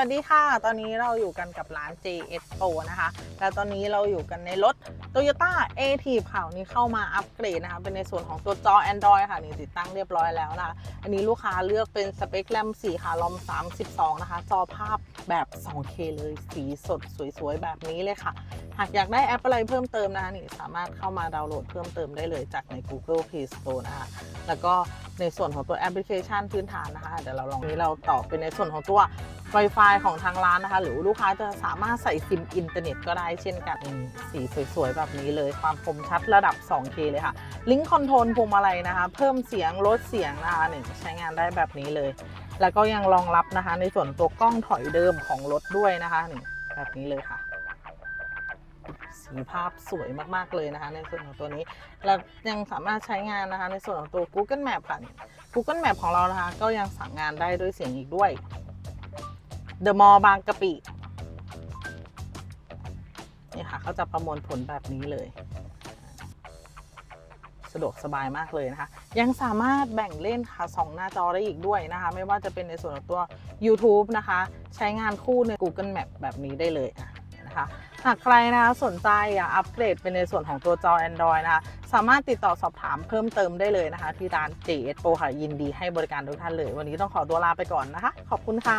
สวัสดีค่ะ ตอนนี้เราอยู่กันกับร้าน JSO นะคะ แล้วตอนนี้เราอยู่กันในรถ Toyota a t ข่านี้เข้ามาอัปเกรดนะคะ เป็นในส่วนของตัวจอ Android ค่ะ นี่ติดตั้งเรียบร้อยแล้วนะคะ อันนี้ลูกค้าเลือกเป็นสเปคแรม 4 ค่ะ รอม 32 นะคะ จอภาพแบบ 2K เลย สีสดสวยๆ แบบนี้เลยค่ะ หากอยากได้แอปอะไรเพิ่มเติมนะคะนี่สามารถเข้ามาดาวน์โหลดเพิ่มเติมได้เลยจากใน Google Play Store นะคะ แล้วก็ ในส่วนของตัวแอปพลิเคชันพื้นฐานนะคะเดี๋ยวเราลองนี้เราต่อเป็นในส่วนของตัว Wi-Fi ของทางร้านนะคะ หรือลูกค้าจะสามารถใส่ซิมอินเทอร์เน็ตก็ได้เช่นกันสีสวยๆ แบบนี้เลยความคมชัดระดับ 2K เลยค่ะ ลิงก์คอนโทรลพวงมาลัยนะคะ เพิ่มเสียงลดเสียงนะคะนี่ใช้งานได้แบบนี้เลย แล้วก็ยังรองรับนะคะ ในส่วนตัวกล้องถอยเดิมของรถด้วยนะคะนี่แบบนี้เลยค่ะ สีภาพสวยมากๆเลยนะคะ ในส่วนของตัวนี้แล้วยังสามารถใช้งานนะคะ ในส่วนของตัว Google Map ค่ะ Google Map ของเรานะคะ ก็ยังสั่งงานได้ด้วยเสียงอีกด้วย The Mall บางกะปินี่ค่ะเขาจะประมวลผลแบบนี้เลย สะดวกสบายมากเลยนะคะ ยังสามารถแบ่งเล่นค่ะสองหน้าจอได้อีกด้วยนะคะ ไม่ว่าจะเป็นในส่วนของตัว YouTube นะคะ ใช้งานคู่ใน Google Map แบบนี้ได้เลยอะ นะคะ หากใครนะคะสนใจอยากอัปเกรดเป็นในส่วนของตัวจอ Android นะคะ สามารถติดต่อสอบถามเพิ่มเติมได้เลยนะคะ ที่ร้าน JS Pro ค่ะยินดีให้บริการทุกท่านเลย วันนี้ต้องขอตัวลาไปก่อนนะคะ ขอบคุณค่ะ